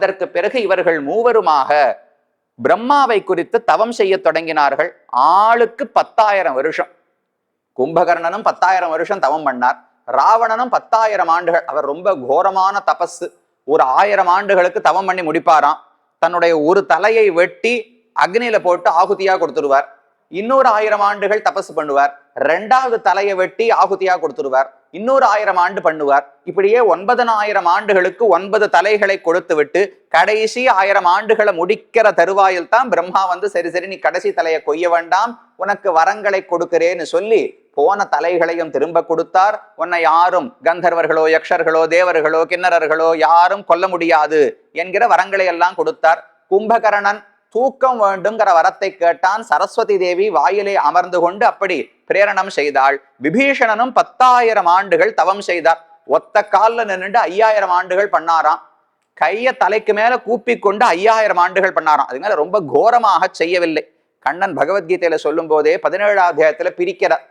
அதற்கு பிறகு இவர்கள் மூவருமாக பிரம்மாவை குறித்து தவம் செய்ய தொடங்கினார்கள். ஆளுக்கு பத்தாயிரம் வருஷம். கும்பகர்ணனும் பத்தாயிரம் வருஷம் தவம் பண்ணார். ராவணனும் பத்தாயிரம் ஆண்டுகள். அவர் ரொம்ப கோரமான தபஸ் ஒரு ஆயிரம் ஆண்டுகளுக்கு தவம் பண்ணி முடிப்பாராம். தன்னுடைய ஒரு தலையை வெட்டி அக்னியில போட்டு ஆகுதியா கொடுத்துருவார் இன்னொரு ஆயிரம் ஆண்டுகள் தபஸ் பண்ணுவார். ரெண்டாவது தலையை வெட்டி ஆகுதியா கொடுத்துருவார் இன்னொரு ஆயிரம் ஆண்டு பண்ணுவார். இப்படியே ஒன்பதனாயிரம் ஆண்டுகளுக்கு ஒன்பது தலைகளை கொடுத்து விட்டு கடைசி ஆயிரம் ஆண்டுகளை முடிக்கிற தருவாயில் தான் பிரம்மா வந்து சரி சரி நீ கடைசி தலையை கொய்ய வேண்டாம் உனக்கு வரங்களை கொடுக்கிறேன்னு சொல்லி போன தலைகளையும் திரும்ப கொடுத்தார். உன்னை யாரும் கந்தர்வர்களோ யக்ஷர்களோ தேவர்களோ கிண்ணறர்களோ யாரும் கொல்ல முடியாது என்கிற வரங்களை எல்லாம் கொடுத்தார். கும்பகரணன் தூக்கம் வேண்டுங்கிற வரத்தை கேட்டான் சரஸ்வதி தேவி வாயிலே அமர்ந்து கொண்டு அப்படி பிரேரணம் செய்தாள். விபீஷணனும் பத்தாயிரம் ஆண்டுகள் தவம் செய்தார். ஒத்த கால்ல நின்றுட்டு ஐயாயிரம் ஆண்டுகள் பண்ணாராம். கையை தலைக்கு மேல கூப்பி கொண்டு ஐயாயிரம் ஆண்டுகள் பண்ணாராம். அது மேல ரொம்ப கோரமாக செய்யவில்லை. கண்ணன் பகவத்கீதையில சொல்லும் போதே பதினேழாம் அத்தியாயத்துல பிரிக்கிறார்.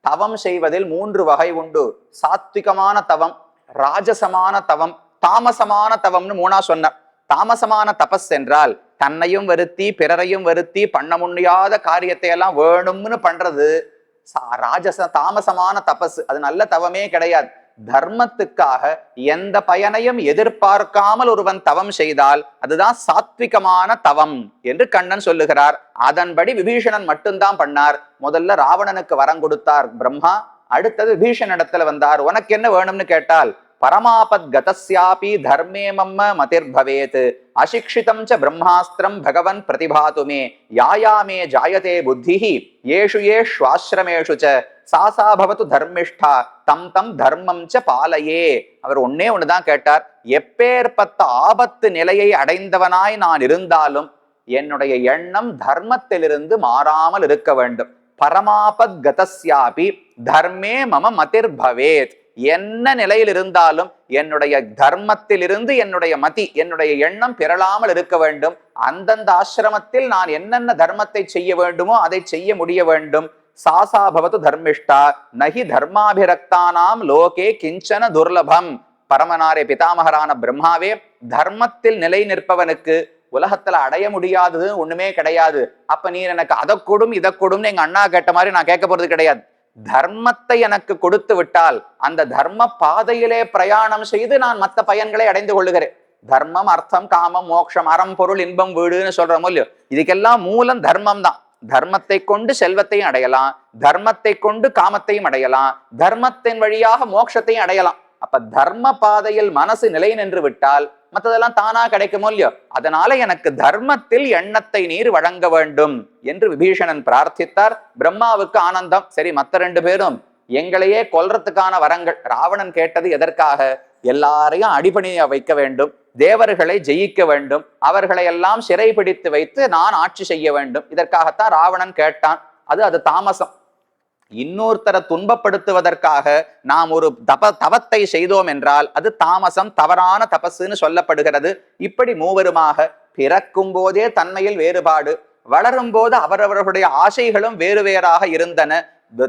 தவம் செய்வதில் மூன்று வகை உண்டு. சாத்விகமான தவம் ராஜசமான தவம் தாமசமான தவம்னு மூணா சொன்னார். தாமசமான தபஸ் என்றால் தன்னையும் வருத்தி பிறரையும் வருத்தி பண்ண முடியாத காரியத்தை எல்லாம் வேணும்னு பண்றது. சா- ராஜச தாமசமான தபஸ். அது நல்ல தவமே கிடையாது. தர்மத்துக்காக எந்த பயனையும் எதிர்பார்க்காமல் ஒருவன் தவம் செய்தால் அதுதான் சாத்விகமான தவம் என்று கண்ணன் சொல்லுகிறார். அதன்படி விபீஷணன் மட்டும்தான் பண்ணார். முதல்ல ராவணனுக்கு வரம் கொடுத்தார் பிரம்மா. அடுத்தது விபீஷணிடத்துல வந்தார். உனக்கு என்ன வேணும்னு கேட்டால் பரமாபத் கதஸ்யாபி தர்மே மம்ம மதிர்பவேத். அசிக்ஷிதம் ச பிரம்மாஸ்திரம் பகவன் பிரதிபாதுமே யாயாமே ஜாயதே புத்திஹி. ஏஷு ஏஷ்வாசிரமேஷு ச. சாசா பவத்து தர்மிஷ்டா. தம் தம் தர்மம் ச பாலையே. அவர் ஒன்னே ஒண்ணுதான் கேட்டார். எப்பேற்பட்ட ஆபத்து நிலையை அடைந்தவனாய் நான் இருந்தாலும் என்னுடைய எண்ணம் தர்மத்திலிருந்து மாறாமல் இருக்க வேண்டும். பரமாபத் கதஸ்யாபி தர்மே மம மதிர் பவேத் என்ன நிலையில் இருந்தாலும் என்னுடைய தர்மத்திலிருந்து என்னுடைய மதி என்னுடைய எண்ணம் பிறளாமல் இருக்க வேண்டும். அந்தந்த ஆசிரமத்தில் நான் என்னென்ன தர்மத்தை செய்ய வேண்டுமோ அதை செய்ய முடிய வேண்டும். சாசா பவத்து தர்மிஷ்டா நகி தர்மாபிரக்தானாம் லோகே கிஞ்சன துர்லபம். பரமனாரே பிதாமகரான பிரம்மாவே தர்மத்தில் நிலை நிற்பவனுக்கு உலகத்துல அடைய முடியாதது ஒண்ணுமே கிடையாது. அப்ப நீ எனக்கு அதை கொடும் இதை கொடும்னு எங்க அண்ணா கேட்ட மாதிரி நான் கேட்க போறது கிடையாது. தர்மத்தை எனக்கு கொடுத்து விட்டால் அந்த தர்ம பாதையிலே பிரயாணம் செய்து நான் மற்ற பயன்களை அடைந்து கொள்ளுகிறேன். தர்மம் அர்த்தம் காமம் மோட்சம் அறம் பொருள் இன்பம் வீடுன்னு சொல்றோமோ இல்லையோ? இதுக்கெல்லாம் மூலம் தர்மம் தான். தர்மத்தை கொண்டு செல்வத்தையும் அடையலாம் தர்மத்தை கொண்டு காமத்தையும் அடையலாம் தர்மத்தின் வழியாக மோட்சத்தையும் அடையலாம். அப்ப தர்ம பாதையில் மனசு நிலை நின்று விட்டால் மற்றதெல்லாம் தானா கிடைக்குமோ இல்லையோ? அதனால எனக்கு தர்மத்தில் எண்ணத்தை நீர் வழங்க வேண்டும் என்று விபீஷணன் பிரார்த்தித்தார். பிரம்மாவுக்கு ஆனந்தம். சரி மத்த ரெண்டு பேரும் எங்களையே கொல்றதுக்கான வரங்கள். ராவணன் கேட்டது எதற்காக? எல்லாரையும் அடிபணிய வைக்க வேண்டும். தேவர்களை ஜெயிக்க வேண்டும். அவர்களை எல்லாம் சிறைபிடித்து வைத்து நான் ஆட்சி செய்ய வேண்டும். இதற்காகத்தான் ராவணன் கேட்டான். அது அது தாமசம். இன்னொருத்தரை துன்பப்படுத்துவதற்காக நாம் ஒரு தப தவத்தை செய்தோம் என்றால் அது தாமசம் தவறான தபசுன்னு சொல்லப்படுகிறது. இப்படி மூவருமாக பிறக்கும் போதே தன்மையில் வேறுபாடு வளரும் போது அவரவர்களுடைய ஆசைகளும் வேறு வேறாக இருந்தன.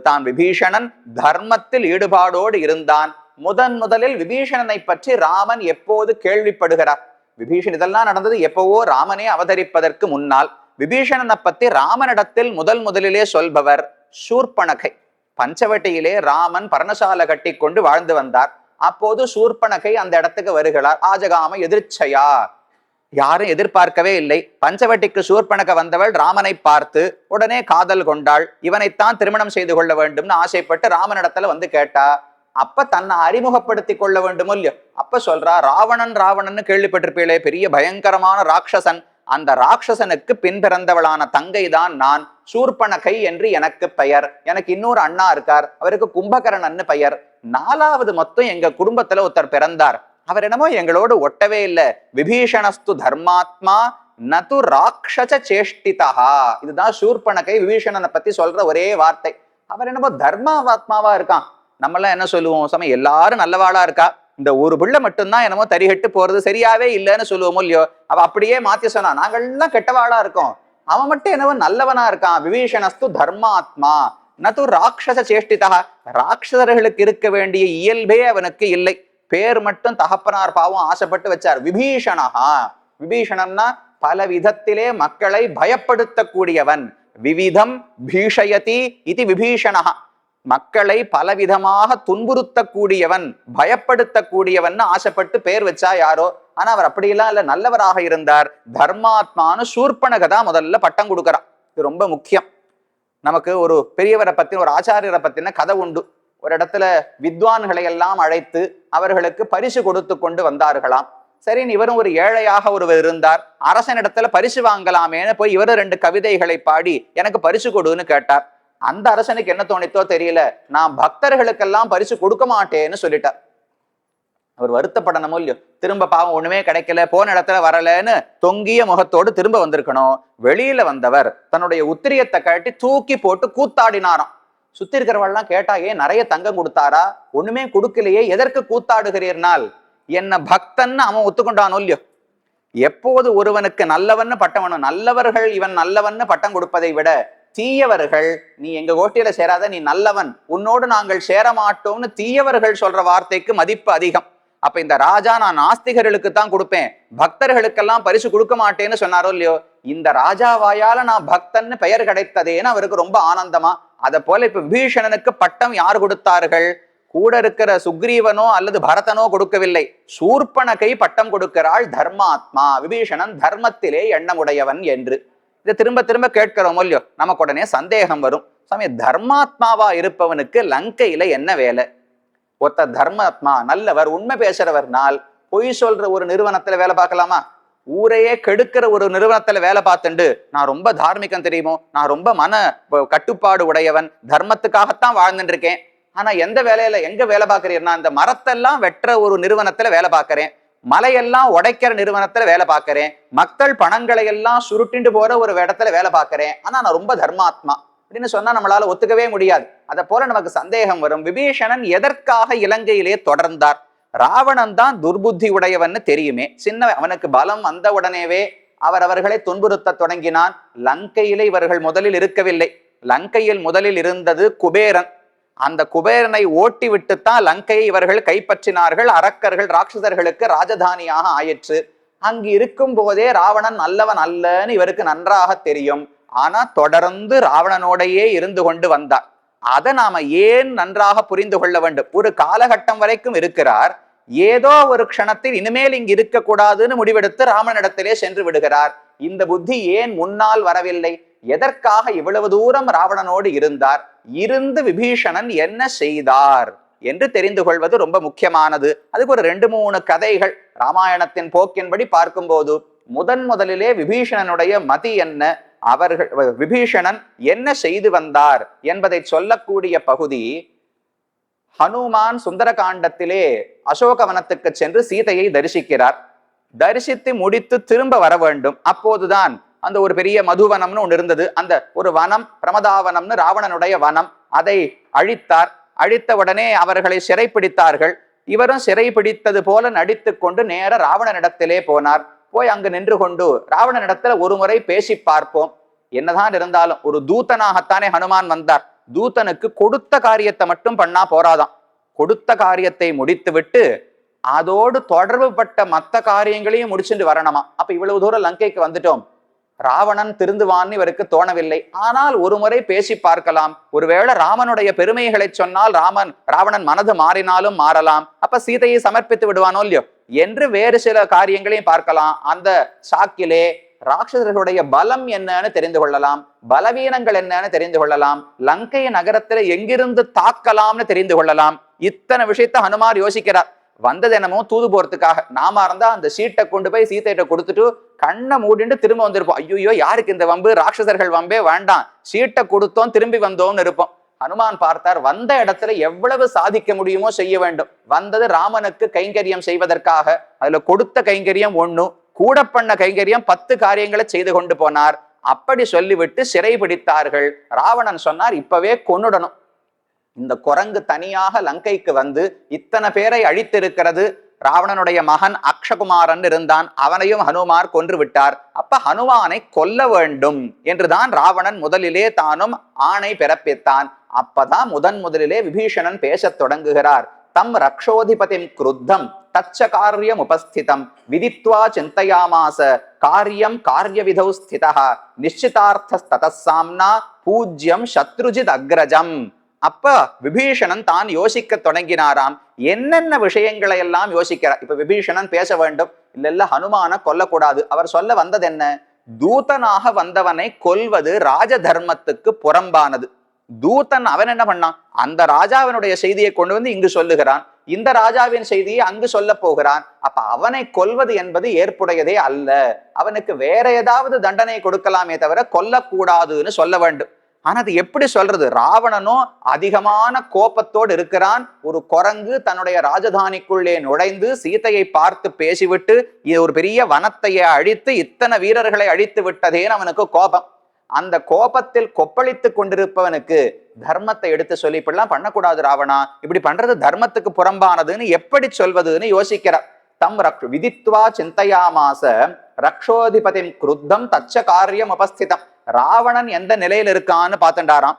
தான் விபீஷணன் தர்மத்தில் ஈடுபாடோடு இருந்தான். முதன் முதலில் விபீஷணனை பற்றி ராமன் எப்போது கேள்விப்படுகிறார்? விபீஷன் இதெல்லாம் நடந்தது எப்பவோ ராமனே அவதரிப்பதற்கு முன்னால். விபீஷணனை பத்தி ராமனிடத்தில் முதல் முதலிலே சொல்பவர் சூர்பனகை. பஞ்சவட்டியிலே ராமன் பர்ணசாலை கட்டி கொண்டு வாழ்ந்து வந்தார். அப்போது சூர்பனகை அந்த இடத்துக்கு வருகிறார். ஆஜகாம எதிர்ச்சையா யாரும் எதிர்பார்க்கவே இல்லை. பஞ்சவட்டிக்கு சூர்பனக வந்தவள் ராமனை பார்த்து உடனே காதல் கொண்டாள். இவனைத்தான் திருமணம் செய்து கொள்ள வேண்டும்னு ஆசைப்பட்டு ராமனிடத்துல வந்து கேட்டா அப்ப தன்னை அறிமுகப்படுத்தி கொள்ள வேண்டும் இல்லையோ? அப்ப சொல்றா ராவணன் ராவணன் கேள்விப்பட்டிருப்பீளே பெரிய பயங்கரமான ராட்சசன். அந்த ராட்சசனுக்கு பின்பிறந்தவளான தங்கை தான் நான். சூர்பனகை என்று எனக்கு பெயர். எனக்கு இன்னொரு அண்ணா இருக்கார். அவருக்கு கும்பகரணன்னு பெயர். நாலாவது மொத்தம் எங்க குடும்பத்துல ஒருத்தர் பிறந்தார். அவர் என்னமோ எங்களோடு ஒட்டவே இல்லை. விபீஷணஸ்து தர்மாத்மா நது ராட்சச சேஷ்டிதா இதுதான் சூர்பனகை விபீஷணனை பத்தி சொல்ற ஒரே வார்த்தை. அவர் என்னமோ தர்மாவாத்மாவா இருக்கான். நம்மளாம் என்ன சொல்லுவோம்? சமயம் எல்லாரும் நல்லவாளா இருக்கா? இந்த ஒரு பிள்ளை மட்டும்தான் என்னமோ தரிகட்டு போறது சரியாவே இல்லைன்னு சொல்லுவோமோ இல்லையோ? அவ அப்படியே மாத்தி சொன்னா நாங்கள்லாம் கெட்டவாளா இருக்கோம். அவன் மட்டும் என்னவோ நல்லவனா இருக்கான். விபீஷணஸ்து தர்மாத்மா. நது ராட்சச சேஷ்டிதா. ராட்சசர்களுக்கு இருக்க வேண்டிய இயல்பே அவனுக்கு இல்லை. பேர் மட்டும் தகப்பனார் பாவம் ஆசைப்பட்டு வச்சார். விபீஷணஹா. விபீஷணன்னா பல விதத்திலே மக்களை பயப்படுத்தக்கூடியவன். விவிதம் பீஷயதி இது விபீஷணா மக்களை பலவிதமாக துன்புறுத்தக்கூடியவன் பயப்படுத்தக்கூடியவன் ஆசைப்பட்டு பேர் வச்சா யாரோ? ஆனா அவர் அப்படியெல்லாம் இல்ல நல்லவராக இருந்தார். தர்மாத்மானு சூர்பனகதா முதல்ல பட்டம் கொடுக்கறான். இது ரொம்ப முக்கியம். நமக்கு ஒரு பெரியவரை பத்தின ஒரு ஆச்சாரியரை பத்தின கதை உண்டு. ஒரு இடத்துல வித்வான்களை எல்லாம் அழைத்து அவர்களுக்கு பரிசு கொடுத்து கொண்டு வந்தார்களாம். சரி இவரும் ஒரு ஏழையாக ஒருவர் இருந்தார். அரசனிடத்துல பரிசு வாங்கலாமேன்னு போய் இவரும் ரெண்டு கவிதைகளை பாடி எனக்கு பரிசு கொடுன்னு கேட்டார். அந்த அரசனுக்கு என்ன தோணித்தோ தெரியல. நான் பக்தர்களுக்கெல்லாம் பரிசு கொடுக்க மாட்டேன்னு சொல்லிட்டார். அவர் வருத்தப்படணுமோ இல்லையோ? திரும்ப பாவம் ஒண்ணுமே கிடைக்கல போன இடத்துல வரலன்னு தொங்கிய முகத்தோடு திரும்ப வந்திருக்கணும். வெளியில வந்தவர் தன்னுடைய உத்திரியத்தை கழட்டி தூக்கி போட்டு கூத்தாடினாராம். சுத்தி இருக்கிறவள்லாம் கேட்டா ஏன் நிறைய தங்கம் கொடுத்தாரா? ஒண்ணுமே கொடுக்கலையே எதற்கு கூத்தாடுகிறீர்னால்? என்ன பக்தன்னு அவன் ஒத்துக்கொண்டானோ இல்லையோ? எப்போது ஒருவனுக்கு நல்லவன்னு பட்டம் வேணும் நல்லவர்கள் இவன் நல்லவன்னு பட்டம் கொடுப்பதை விட தீயவர்கள் நீ எங்க கோஷ்டியில சேராத நீ நல்லவன். உன்னோடு நாங்கள் சேர மாட்டோம்னு தீயவர்கள் சொல்ற வார்த்தைக்கு மதிப்பு அதிகம். அப்ப இந்த ராஜா நான் நாஸ்திகர்களுக்கு தான் கொடுப்பேன். பக்தர்களுக்கெல்லாம் பரிசு கொடுக்க மாட்டேன்னு சொன்னாரோ இல்லையோ? இந்த ராஜாவாயால நான் பக்தன்னு பெயர் கிடைத்ததேன்னு அவருக்கு ரொம்ப ஆனந்தமா. அதை போல இப்ப விபீஷணனுக்கு பட்டம் யார் கொடுத்தார்கள்? கூட இருக்கிற சுக்ரீவனோ அல்லது பரதனோ கொடுக்கவில்லை. சூர்பனகை பட்டம் கொடுக்கிறாள் தர்மாத்மா. விபீஷணன் தர்மத்திலே எண்ணமுடையவன் என்று. இதை திரும்ப திரும்ப கேட்கிறோமோ இல்லையோ நமக்கு உடனே சந்தேகம் வரும். சாமி தர்மாத்மாவா இருப்பவனுக்கு லங்கையில என்ன வேலை? ஒத்த தர்மாத்மா நல்லவர் உண்மை பேசுறவர்னால் பொய் சொல்ற ஒரு நிறுவனத்துல வேலை பார்க்கலாமா? ஊரையே கெடுக்கிற ஒரு நிறுவனத்துல வேலை பார்த்துண்டு நான் ரொம்ப தார்மிகம் தெரியுமோ? நான் ரொம்ப மன கட்டுப்பாடு உடையவன் தர்மத்துக்காகத்தான் வாழ்ந்துட்டு இருக்கேன். ஆனா எந்த வேலையில எங்க வேலை பார்க்கறீர்னா இந்த மரத்தெல்லாம் வெட்டுற ஒரு நிறுவனத்துல வேலை பார்க்கறேன். மலையெல்லாம் உடைக்கிற நிறுவனத்துல வேலை பார்க்கறேன். மக்கள் பணங்களை எல்லாம் சுருட்டிண்டு போற ஒரு இடத்துல வேலை பார்க்கறேன். ஆனா நான் ரொம்ப தர்மாத்மா. அப்படின்னு சொன்னா நம்மளால ஒத்துக்கவே முடியாது. அதை போல நமக்கு சந்தேகம் வரும். விபீஷணன் எதற்காக இலங்கையிலே தொடர்ந்தார்? ராவணன் தான் துர்புத்தி உடையவன்னு தெரியுமே. சின்ன அவனுக்கு பலம் வந்த உடனேவே அவர் அவர்களை துன்புறுத்த தொடங்கினான். லங்கையிலே இவர்கள் முதலில் இருக்கவில்லை. லங்கையில் முதலில் இருந்தது குபேரன். அந்த குபேரனை ஓட்டி விட்டுத்தான் லங்கையை இவர்கள் கைப்பற்றினார்கள். அரக்கர்கள் ராட்சசர்களுக்கு ராஜதானியாக ஆயிற்று. அங்கு இருக்கும் போதே ராவணன் நல்லவன் அல்லன்னு இவருக்கு நன்றாக தெரியும். ஆனா தொடர்ந்து ராவணனோடையே இருந்து கொண்டு வந்தார். அதை நாம ஏன் நன்றாக புரிந்து கொள்ள வேண்டும்? ஒரு காலகட்டம் வரைக்கும் இருக்கிறார். ஏதோ ஒரு க்ஷணத்தில் இனிமேல் இங்கு இருக்கக்கூடாதுன்னு முடிவெடுத்து ராமனிடத்திலே சென்று விடுகிறார். இந்த புத்தி ஏன் முன்னால் வரவில்லை? எதற்காக இவ்வளவு தூரம் ராவணனோடு இருந்தார்? இருந்து விபீஷணன் என்ன செய்தார் என்று தெரிந்து கொள்வது ரொம்ப முக்கியமானது. அதுக்கு ஒரு ரெண்டு மூணு கதைகள். ராமாயணத்தின் போக்கின்படி பார்க்கும்போது முதன் முதலிலே விபீஷணனுடைய மதி என்ன அவர்கள் விபீஷணன் என்ன செய்து வந்தார் என்பதை சொல்லக்கூடிய பகுதி ஹனுமான் சுந்தரகாண்டத்திலே அசோகவனத்துக்கு சென்று சீதையை தரிசிக்கிறார். தரிசித்து முடித்து திரும்ப வர வேண்டும். அப்போதுதான் அந்த ஒரு பெரிய மதுவனம்னு ஒன்று இருந்தது. அந்த ஒரு வனம் பிரமதாவனம்னு ராவணனுடைய வனம். அதை அழித்தார். அழித்த உடனே அவர்களை சிறைப்பிடித்தார்கள். இவரும் சிறைப்பிடித்தது போல நடித்து கொண்டு நேர ராவணனிடத்திலே போனார். போய் அங்கு நின்று கொண்டு ராவணனிடத்துல ஒரு முறை பேசி பார்ப்போம். என்னதான் இருந்தாலும் ஒரு தூத்தனாகத்தானே ஹனுமான் வந்தார். தூத்தனுக்கு கொடுத்த காரியத்தை மட்டும் பண்ணா போராதாம் கொடுத்த காரியத்தை முடித்து விட்டு அதோடு தொடர்புபட்ட மத்த காரியங்களையும் முடிச்சுட்டு வரணுமா? அப்ப இவ்வளவு தூரம் லங்கைக்கு வந்துட்டோம். ராவணன் திருந்துவான்னு இவருக்கு தோணவில்லை. ஆனால் ஒரு முறை பேசி பார்க்கலாம். ஒருவேளை ராமனுடைய பெருமைகளை சொன்னால் ராமன் ராவணன் மனது மாறினாலும் மாறலாம். அப்ப சீதையை சமர்ப்பித்து விடுவானோ இல்லையோ? என்று வேறு சில காரியங்களையும் பார்க்கலாம். அந்த சாக்கிலே ராட்சசர்களுடைய பலம் என்னன்னு தெரிந்து கொள்ளலாம். பலவீனங்கள் என்னன்னு தெரிந்து கொள்ளலாம். லங்கை நகரத்துல எங்கிருந்து தாக்கலாம்னு தெரிந்து கொள்ளலாம். இத்தனை விஷயத்த ஹனுமார் யோசிக்கிறார். வந்தது என்னமோ தூது போறதுக்காக. நாம இருந்தா அந்த சீட்டை கொண்டு போய் சீத்தையிட்ட கொடுத்துட்டு கண்ணை மூடிட்டு திரும்ப வந்திருப்போம். ஐயோ யாருக்கு இந்த வம்பு? ராட்சசர்கள் வம்பே வேண்டாம். சீட்டை கொடுத்தோம் திரும்பி வந்தோம்னு இருப்போம். ஹனுமான் பார்த்தார் வந்த இடத்துல எவ்வளவு சாதிக்க முடியுமோ செய்ய வேண்டும். வந்தது ராமனுக்கு கைங்கரியம் செய்வதற்காக. அதுல கொடுத்த கைங்கரியம் ஒண்ணு கூட பண்ண கைங்கரியம் பத்து காரியங்களை செய்து கொண்டு போனார். அப்படி சொல்லிவிட்டு சிறை பிடித்தார்கள் ராவணன் சொன்னார் இப்பவே கொன்னுடணும். இந்த குரங்கு தனியாக லங்கைக்கு வந்து இத்தனை பேரை அழித்திருக்கிறது. ராவணனுடைய மகன் அக்ஷகுமாரன் இருந்தான். அவனையும் ஹனுமார் கொன்று விட்டார். அப்ப ஹனுமானை கொல்ல வேண்டும் என்றுதான் ராவணன் முதலிலே தானும் ஆணை பிறப்பித்தான். அப்பதான் முதன் முதலிலே விபீஷணன் பேசத் தொடங்குகிறார். தம் ரக்ஷோதிபதிம் குருத்தம் தச்ச காரியம் உபஸ்திதம் விதித்வா சிந்தையாமாச காரியம் காரிய விதௌ ஸ்திதா நிச்சிதார்த்த பூஜ்யம் சத்ருஜித் அக்ரஜம். அப்ப விபீஷணன் தான் யோசிக்க தொடங்கினாராம். என்னென்ன விஷயங்களை எல்லாம் யோசிக்கிறார்? இப்ப விபீஷணன் பேச வேண்டும். இல்ல இல்ல ஹனுமான கொல்லக்கூடாது. அவர் சொல்ல வந்தது என்ன? தூதனாக வந்தவனை கொல்வது ராஜ தர்மத்துக்கு புறம்பானது. தூதன் அவன் என்ன பண்ணான்? அந்த ராஜாவினுடைய செய்தியை கொண்டு வந்து இங்கு சொல்லுகிறான். இந்த ராஜாவின் செய்தியை அங்கு சொல்ல போகிறான். அப்ப அவனை கொல்வது என்பது ஏற்புடையதே அல்ல. அவனுக்கு வேற ஏதாவது தண்டனை கொடுக்கலாமே தவிர கொல்லக்கூடாதுன்னு சொல்ல வேண்டும். ஆனா அது எப்படி சொல்றது? ராவணனும் அதிகமான கோபத்தோடு இருக்கிறான். ஒரு குரங்கு தன்னுடைய ராஜதானிக்குள்ளே நுழைந்து சீதையை பார்த்து பேசிவிட்டு இது ஒரு பெரிய வனத்தையே அழித்து இத்தனை வீரர்களை அழித்து விட்டதேன்னு அவனுக்கு கோபம். அந்த கோபத்தில் கொப்பளித்து கொண்டிருப்பவனுக்கு தர்மத்தை எடுத்து சொல்லி இப்படிலாம் பண்ணக்கூடாது ராவணா. இப்படி பண்றது தர்மத்துக்கு புறம்பானதுன்னு எப்படி சொல்வதுன்னு யோசிக்கிறார். தம் ரக் விதித்வா சிந்தையாமாச ரக்ஷோதிபதி குருத்தம் தச்ச காரியம் உபஸ்திதம். ராவணன் எந்த நிலையில இருக்கான்னு பார்த்துட்டாராம்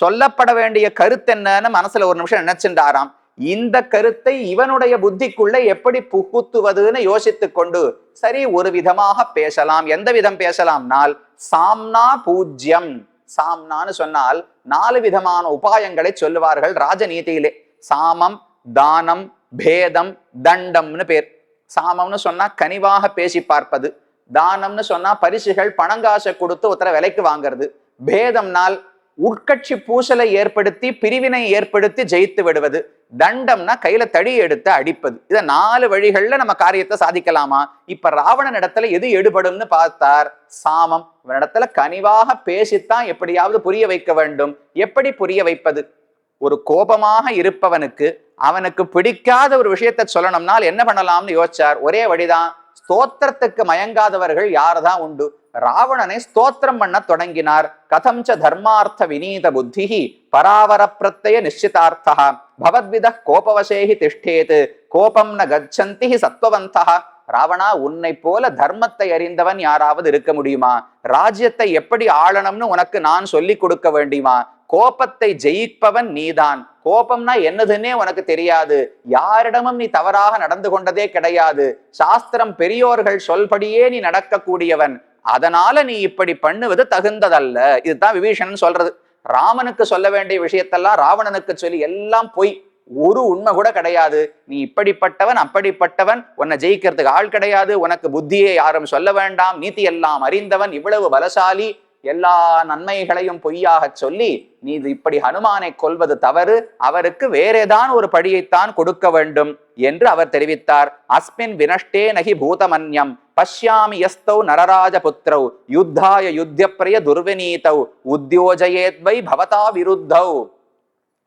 சொல்லப்பட வேண்டிய கருத்து என்னன்னு மனசுல ஒரு நிமிஷம் நினைச்சுட்டாராம் இந்த கருத்தை இவனுடைய புத்திக்குள்ள எப்படி புகுத்துவதுன்னு யோசித்து கொண்டு சரி ஒரு விதமாக பேசலாம். எந்த விதம் பேசலாம்னால் சாம்னா பூஜ்யம். சாம்னான்னு சொன்னால் நாலு விதமான உபாயங்களை சொல்லுவார்கள் ராஜநீதியிலே. சாமம் தானம் பேதம் தண்டம்னு பேர். சாமம்னு சொன்னா கனிவாக பேசி பார்ப்பது. தானம்னு சொன்னா பரிசுகள் பணங்காசை கொடுத்து ஒருத்தர விலைக்கு வாங்குறது. பேதம்னால் உட்கட்சி பூசலை ஏற்படுத்தி பிரிவினை ஏற்படுத்தி ஜெயித்து விடுவது. தண்டம்னா கையில தடி எடுத்து அடிப்பது. இத நாலு வழிகள்ல நம்ம காரியத்தை சாதிக்கலாமா? இப்ப ராவணன் இடத்துல எது எடுபடும்னு பார்த்தார்? சாமம். இவனிடத்துல கனிவாக பேசித்தான் எப்படியாவது புரிய வைக்க வேண்டும். எப்படி புரிய வைப்பது? ஒரு கோபமாக இருப்பவனுக்கு அவனுக்கு பிடிக்காத ஒரு விஷயத்தை சொல்லணும்னால் என்ன பண்ணலாம்னு யோசிச்சார். ஒரே வழிதான் ஸ்தோத்திரத்துக்கு மயங்காதவர்கள் யார்தான் உண்டு? ராவணனை ஸ்தோத்திரம் பண்ண தொடங்கினார். கதம் ச தர்மார்த்த வினீத புத்தி பராவர பிரத்ய நிச்சிதார்த்தா பவத்வித கோபவசேகி திஷ்டேது. கோபம் ந கச்சந்தி சத்வவந்தா ராவணா உன்னை போல தர்மத்தை அறிந்தவன் யாராவது இருக்க முடியுமா? ராஜ்யத்தை எப்படி ஆளணும்னு உனக்கு நான் சொல்லி கொடுக்க வேண்டியுமா? கோபத்தை ஜெயிப்பவன் நீதான். கோபம்னா என்னதுன்னே உனக்கு தெரியாது. யாரிடமும் நீ தவறாக நடந்து கொண்டதே கிடையாது. சாஸ்திரம் பெரியோர்கள் சொல்படியே நீ நடக்கக்கூடியவன். அதனால நீ இப்படி பண்ணுவது தகுந்ததல்ல. இதுதான் விபீஷணன் சொல்றது. ராமனுக்கு சொல்ல வேண்டிய விஷயத்தெல்லாம் ராவணனுக்கு சொல்லி எல்லாம் பொய். ஒரு உண்மை கூட கிடையாது. நீ இப்படிப்பட்டவன் அப்படிப்பட்டவன் உன்னை ஜெயிக்கிறதுக்கு ஆள் கிடையாது. உனக்கு புத்தியை யாரும் சொல்ல வேண்டாம். நீதி எல்லாம் அறிந்தவன் இவ்வளவு பலசாலி. எல்லா நன்மைகளையும் பொய்யாக சொல்லி நீ இது இப்படி ஹனுமானை கொல்வது தவறு அவருக்கு வேறேதான் ஒரு படியைத்தான் கொடுக்க வேண்டும் என்று அவர் தெரிவித்தார். அஸ்மின் வினஷ்டே நகி பூதமன்யம் பஷ்யாமி யஸ்தௌ நரராஜ புத்திரௌ யுத்தாய யுத்தியப்பிரிய துர்வினீதௌ உத்தியோஜயேத்வை பவதா விருத்தௌ.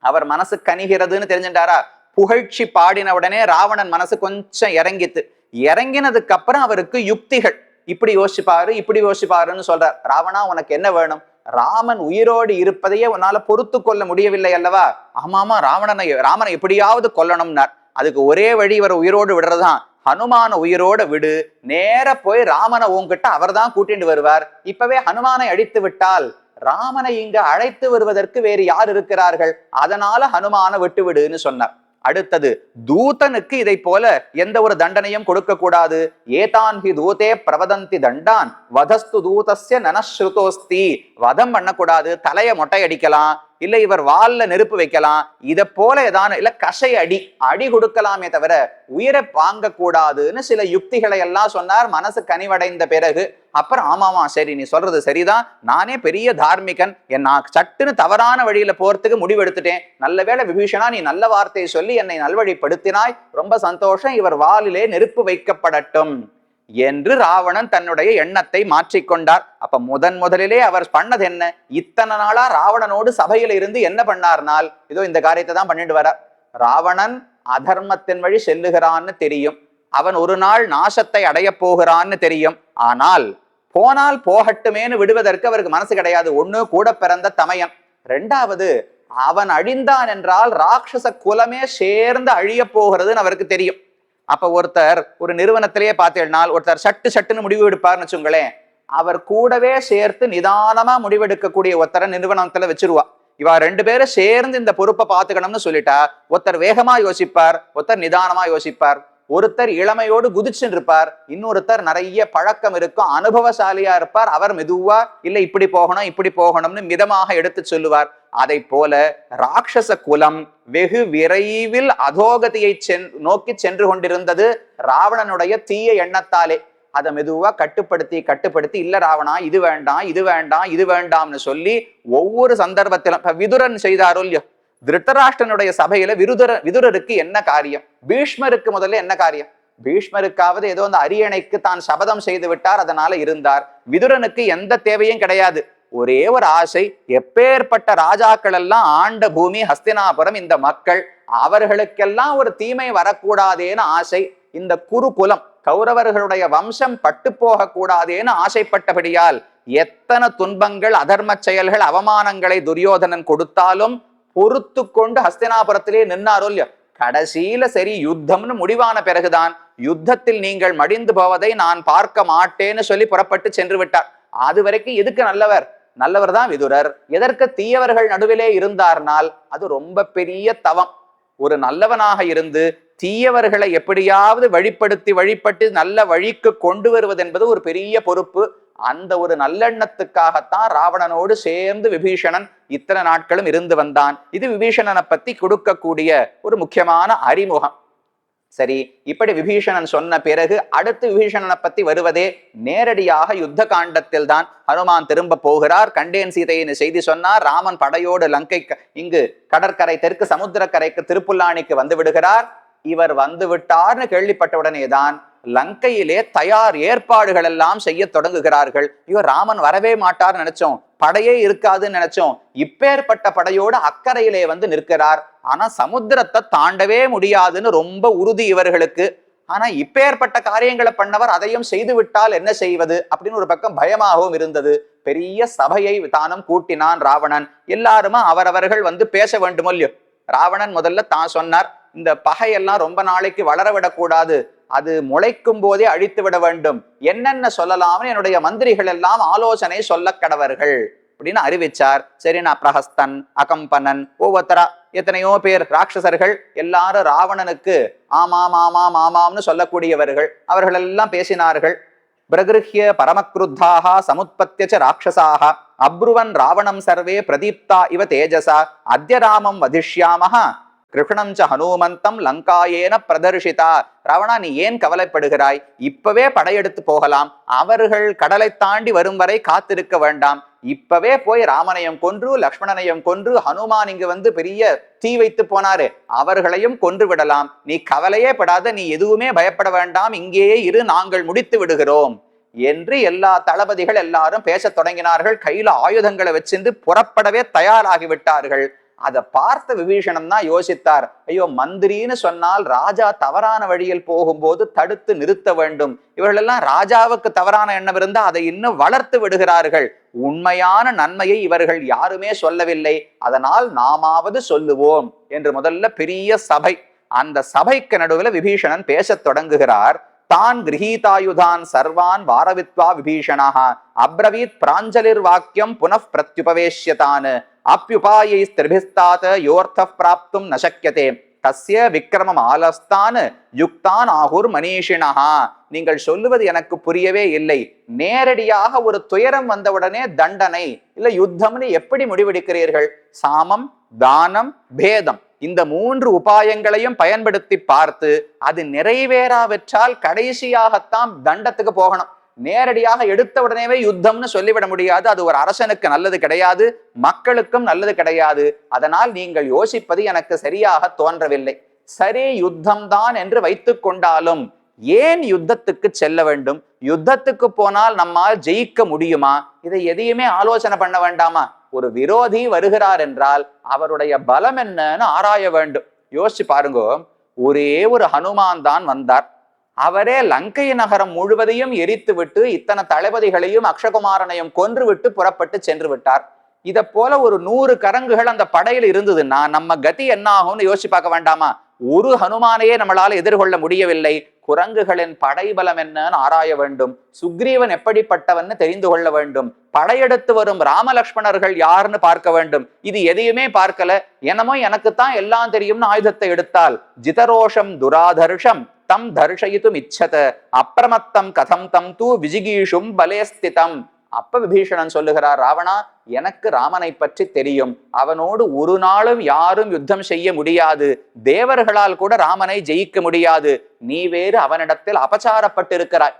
அவர் மனசு கனிகிறதுன்னு தெரிஞ்சுட்டாரா? புகழ்ச்சி பாடின உடனே ராவணன் மனசு கொஞ்சம் இறங்கித்து இறங்கினதுக்கு அப்புறம் அவருக்கு யுக்திகள். இப்படி யோசிப்பாரு இப்படி யோசிப்பாருன்னு சொல்றார். ராவணா உனக்கு என்ன வேணும்? ராமன் உயிரோடு இருப்பதையே உன்னால பொறுத்து கொள்ள முடியவில்லை அல்லவா? ஆமாமா ராவணனை ராமனை எப்படியாவது கொல்லணும்னார். அதுக்கு ஒரே வழி இவர் உயிரோடு விடுறதுதான். ஹனுமான உயிரோட விடு. நேர போய் ராமனை உன்கிட்ட அவர் தான் கூட்டிட்டு வருவார். இப்பவே ஹனுமானை அழித்து விட்டால் ராமனை இங்க அழைத்து வருவதற்கு வேறு யார் இருக்கிறார்கள்? அதனால ஹனுமான விட்டு விடுன்னு சொன்னார். அடுத்தது தூதனுக்கு இதை போல எந்த ஒரு தண்டனையும் கொடுக்க கூடாது ஏதான் ஹி தூதே பிரவதந்தி தண்டான் வதஸ்து தூதஸ்ய நனஸ்ருதோஸ்தி. வதம் பண்ணக்கூடாது தலையை மொட்டை அடிக்கலாம். இல்ல இவர் வால்ல நெருப்பு வைக்கலாம் இத போல ஏதான இல்ல கசை அடி அடி கொடுக்கலாமே தவிர உயிரை வாங்க கூடாதுன்னு சில யுக்திகளை எல்லாம் சொன்னார் மனசு கனிவடைந்த பிறகு. அப்புறம் ஆமாமா சரி நீ சொல்றது சரிதான் நானே பெரிய தார்மிகன் என் நான் சட்டுன்னு தவறான வழியில போறதுக்கு முடிவெடுத்துட்டேன். நல்ல வேளை விபீஷனா நீ நல்ல வார்த்தையை சொல்லி என்னை நல்வழிப்படுத்தினாய். ரொம்ப சந்தோஷம் இவர் வாலிலே நெருப்பு வைக்கப்படட்டும். என்று ராவணன் தன்னுடைய எண்ணத்தை மாற்றிக்கொண்டார். அப்ப முதன் முதலிலே அவர் பண்ணது என்ன? இத்தனை நாளா ராவணனோடு சபையில இருந்து என்ன பண்ணார்னால் இதோ இந்த காரியத்தை தான் பண்ணிட்டு வரார் ராவணன் அதர்மத்தின் வழி செல்லுகிறான்னு தெரியும். அவன் ஒரு நாள் நாசத்தை அடைய போகிறான்னு தெரியும். ஆனால் போனால் போகட்டுமேன்னு விடுவதற்கு அவருக்கு மனசு கிடையாது. ஒண்ணு கூட பிறந்த தமையன் ரெண்டாவது அவன் அழிந்தான் என்றால் ராட்சச குலமே சேர்ந்து அழிய போகிறதுன்னு அவருக்கு தெரியும். அப்ப ஒருத்தர் ஒரு நிறுவனத்திலேயே பார்த்தேன்னால் ஒருத்தர் சட்டு சட்டுன்னு முடிவு எடுப்பார்னு வச்சுங்களேன். அவர் கூடவே சேர்த்து நிதானமா முடிவெடுக்கக்கூடிய ஒருத்தரை நிறுவனத்துல வச்சிருவா. இவா ரெண்டு பேரும் சேர்ந்து இந்த பொறுப்பை பார்த்துக்கணும்னு சொல்லிட்டா ஒருத்தர் வேகமா யோசிப்பார் ஒருத்தர் நிதானமா யோசிப்பார். ஒருத்தர் இளமையோடு குதிச்சுருப்பார் இருப்பார் இன்னொருத்தர் நிறைய பழக்கம் இருக்கும் அனுபவசாலியா இருப்பார் அவர் மெதுவா இல்ல இப்படி போகணும் இப்படி போகணும்னு மிதமாக எடுத்து சொல்லுவார். அதை போல ராட்சச குலம் வெகு விரைவில் அதோகதியை சென் நோக்கி சென்று கொண்டிருந்தது ராவணனுடைய தீய எண்ணத்தாலே. அதை மெதுவா கட்டுப்படுத்தி கட்டுப்படுத்தி இல்ல ராவணா இது வேண்டாம் இது வேண்டாம் இது வேண்டாம்னு சொல்லி ஒவ்வொரு சந்தர்ப்பத்திலும் விதுரன் செய்தாரோ இல்லையோ திருத்தராஷ்டனுடைய சபையில விருதர விதுரருக்கு என்ன காரியம்? பீஷ்மருக்கு முதல்ல என்ன காரியம்? பீஷ்மருக்காவது ஏதோ அந்த அரியணைக்கு தான் சபதம் செய்து விட்டார் அதனால இருந்தார். விதுரனுக்கு எந்த தேவையும் கிடையாது. ஒரே ஒரு ஆசை எப்பேற்பட்ட ராஜாக்கள் எல்லாம் ஆண்ட பூமி ஹஸ்தினாபுரம் இந்த மக்கள் அவர்களுக்கெல்லாம் ஒரு தீமை வரக்கூடாதேன்னு ஆசை. இந்த குரு குலம் கௌரவர்களுடைய வம்சம் பட்டு போக கூடாதேன்னு ஆசைப்பட்டபடியால் எத்தனை துன்பங்கள் அதர்ம செயல்கள் அவமானங்களை துரியோதனன் கொடுத்தாலும் பொறுத்து கொண்டு ஹஸ்தினாபுரத்திலே நின்னாரோ இல்லையோ? கடைசியில சரி யுத்தம்னு முடிவான பிறகுதான் யுத்தத்தில் நீங்கள் மடிந்து போவதை நான் பார்க்க மாட்டேன்னு சொல்லி புறப்பட்டு சென்று விட்டார். அது வரைக்கும் எதுக்கு நல்லவர்? நல்லவர் தான் விதுரர். எதற்கு தீயவர்கள் நடுவிலே இருந்தார்னால் அது ரொம்ப பெரிய தவம். ஒரு நல்லவனாக இருந்து தீயவர்களை எப்படியாவது வழிப்படுத்தி வழிபட்டு நல்ல வழிக்கு கொண்டு வருவது என்பது ஒரு பெரிய பொறுப்பு. அந்த ஒரு நல்லெண்ணத்துக்காகத்தான் ராவணனோடு சேர்ந்து விபீஷணன் இத்தனை நாட்களும் இருந்து வந்தான். இது விபீஷணனை பத்தி கொடுக்கக்கூடிய ஒரு முக்கியமான அறிமுகம். சரி இப்படி விபீஷணன் சொன்ன பிறகு அடுத்து விபீஷணனை பத்தி வருவதே நேரடியாக யுத்த காண்டத்தில் தான் ஹனுமான் திரும்ப போகிறார். கண்டேன் சீதையின் செய்தி சொன்னார். ராமன் படையோடு லங்கை இங்கு கடற்கரை தெற்கு சமுத்திரக்கரைக்கு திருப்புல்லாணிக்கு வந்து விடுகிறார். இவர் வந்து விட்டார்னு கேள்விப்பட்ட உடனேதான் லங்கையிலே தயார் ஏற்பாடுகள் எல்லாம் செய்ய தொடங்குகிறார்கள். ஐயோ ராமன் வரவே மாட்டார் நினைச்சோம். படையே இருக்காதுன்னு நினைச்சோம். இப்பேற்பட்ட படையோடு அக்கறையிலே வந்து நிற்கிறார். ஆனா சமுத்திரத்தை தாண்டவே முடியாதுன்னு ரொம்ப உறுதி இவர்களுக்கு. ஆனா இப்பேற்பட்ட காரியங்களை பண்ணவர் அதையும் செய்து விட்டால் என்ன செய்வது? அப்படின்னு ஒரு பக்கம் பயமாகவும் இருந்தது. பெரிய சபையை தானும் கூட்டினான் ராவணன். எல்லாருமா அவரவர்கள் வந்து பேச வேண்டுமோ இல்லையோ? ராவணன் முதல்ல தான் சொன்னார் இந்த பகையெல்லாம் ரொம்ப நாளைக்கு வளர விடக்கூடாது அது முளைக்கும் போதே அழித்து விட வேண்டும். என்னென்ன சொல்லலாம்னு என்னுடைய மந்திரிகள் எல்லாம் ஆலோசனை சொல்ல கடவர்கள் அப்படின்னு அறிவிச்சார். சரி நான் பிரஹஸ்தன் அகம்பனன் ஒவ்வொருத்தரா எத்தனையோ பேர் ராட்சசர்கள் எல்லாரும் ராவணனுக்கு ஆமாம் ஆமாம் ஆமாம்னு சொல்லக்கூடியவர்கள். அவர்கள் எல்லாம் பேசினார்கள். பிரகிருஹ்ய பரமக்ருத்தாக சமுத்பத்தியச்ச ராட்சசாக அப்ருவன் ராவணம் சர்வே பிரதீப்தா இவ தேஜசா அத்ய ராமம் வதிஷ்யாமஹ கிருஷ்ணம் ச ஹனுமந்தம் லங்காயேன பிரதர்ஷிதா. ராவணா நீ ஏன் கவலைப்படுகிறாய்? இப்பவே படையெடுத்து போகலாம். அவர்கள் கடலை தாண்டி வரும் வரை காத்திருக்க வேண்டாம். இப்பவே போய் ராமனையும் கொன்று லக்ஷ்மணனையும் கொன்று ஹனுமான் இங்கு வந்து பெரிய தீ வைத்து போனாரு. அவர்களையும் கொன்று விடலாம். நீ கவலையே படாத நீ எதுவுமே பயப்பட வேண்டாம். இங்கேயே இரு நாங்கள் முடித்து விடுகிறோம். என்று எல்லா தளபதிகள் எல்லாரும் பேசத் தொடங்கினார்கள். கையில ஆயுதங்களை வச்சிருந்து புறப்படவே தயாராகிவிட்டார்கள். அதை பார்த்த விபீஷணன் தான் யோசித்தார். ஐயோ மந்திரின்னு சொன்னால் ராஜா தவறான வழியில் போகும்போது தடுத்து நிறுத்த வேண்டும். இவர்களெல்லாம் ராஜாவுக்கு தவறான எண்ணம் இருந்தால் அதை இன்னும் வளர்த்து விடுகிறார்கள். உண்மையான நன்மையை இவர்கள் யாருமே சொல்லவில்லை. அதனால் நாமாவது சொல்லுவோம் என்று முதல்ல பெரிய சபை அந்த சபைக்கு நடுவில் விபீஷணன் பேசத் தொடங்குகிறார். தான் கிரகீதாயுதான் சர்வான் வாரவித்வா விபீஷணா அப்ரவீத் பிராஞ்சலிர் வாக்கியம் புனః பிரத்யுபவேஷ்யதான் அப்பியுபாயை ஸ்திரிபிஸ்தாத் யோர்த்த பிராப்தும் நசக்கியதே தஸ்ய விக்ரமம் ஆலஸ்தான் யுக்தான் ஆகுர் மனிஷினஹா. நீங்கள் சொல்லுவது எனக்கு புரியவே இல்லை. நேரடியாக ஒரு துயரம் வந்தவுடனே தண்டனை இல்ல யுத்தம்னு எப்படி முடிவெடுக்கிறீர்கள்? சாமம் தானம் பேதம் இந்த மூன்று உபாயங்களையும் பயன்படுத்தி பார்த்து அது நிறைவேறாவிட்டால் கடைசியாகத்தான் தண்டத்துக்கு போகணும். நேரடியாக எடுத்த உடனேவே யுத்தம்னு சொல்லிவிட முடியாது. அது ஒரு அரசனுக்கு நல்லது கிடையாது மக்களுக்கும் நல்லது கிடையாது. அதனால் நீங்கள் யோசிப்பது எனக்கு சரியாக தோன்றவில்லை. சரி யுத்தம் தான் என்று வைத்து கொண்டாலும் ஏன் யுத்தத்துக்கு செல்ல வேண்டும்? யுத்தத்துக்கு போனால் நம்மால் ஜெயிக்க முடியுமா? இதை எதையுமே ஆலோசனை பண்ண வேண்டாமா? ஒரு விரோதி வருகிறார் என்றால் அவருடைய பலம் என்னன்னு ஆராய வேண்டும். யோசிச்சு பாருங்க ஒரே ஒரு ஹனுமான் தான் வந்தார். அவரே லங்கை நகரம் முழுவதையும் எரித்து விட்டு இத்தனை தளபதிகளையும் அக்ஷகுமாரனையும் கொன்று விட்டு புறப்பட்டு சென்று விட்டார் இதை போல ஒரு நூறு கரங்குகள் அந்த படையில் இருந்ததுன்னா நம்ம கதி என்ன ஆகும்னு யோசிச்சு பார்க்க வேண்டாமா? ஒரு ஹனுமானையே நம்மளால எதிர்கொள்ள முடியவில்லை. குரங்குகளின் படைபலம் என்னன்னு ஆராய வேண்டும். சுக்ரீவன் எப்படிப்பட்டவன்னு தெரிந்து கொள்ள வேண்டும். படையெடுத்து வரும் ராமலக்ஷ்மணர்கள் யாருன்னு பார்க்க வேண்டும். இது எதையுமே பார்க்கல. என்னமோ எனக்குத்தான் எல்லாம் தெரியும்னு ஆயுதத்தை எடுத்தால் ஜிதரோஷம் துராதர்ஷம். தம் தர்ஷயித்தும் இச்சத அப்பிரமத்தம் கதம் தம் தூ விஜிகீஷும் பலேஸ்திதம். அப்ப விபீஷணன் சொல்லுகிறார் ராவணா எனக்கு ராமனை பற்றி தெரியும். அவனோடு ஒரு நாளும் யாரும் யுத்தம் செய்ய முடியாது. தேவர்களால் கூட ராமனை ஜெயிக்க முடியாது. நீ வேறு அவனிடத்தில் அபச்சாரப்பட்டிருக்கிறாய்.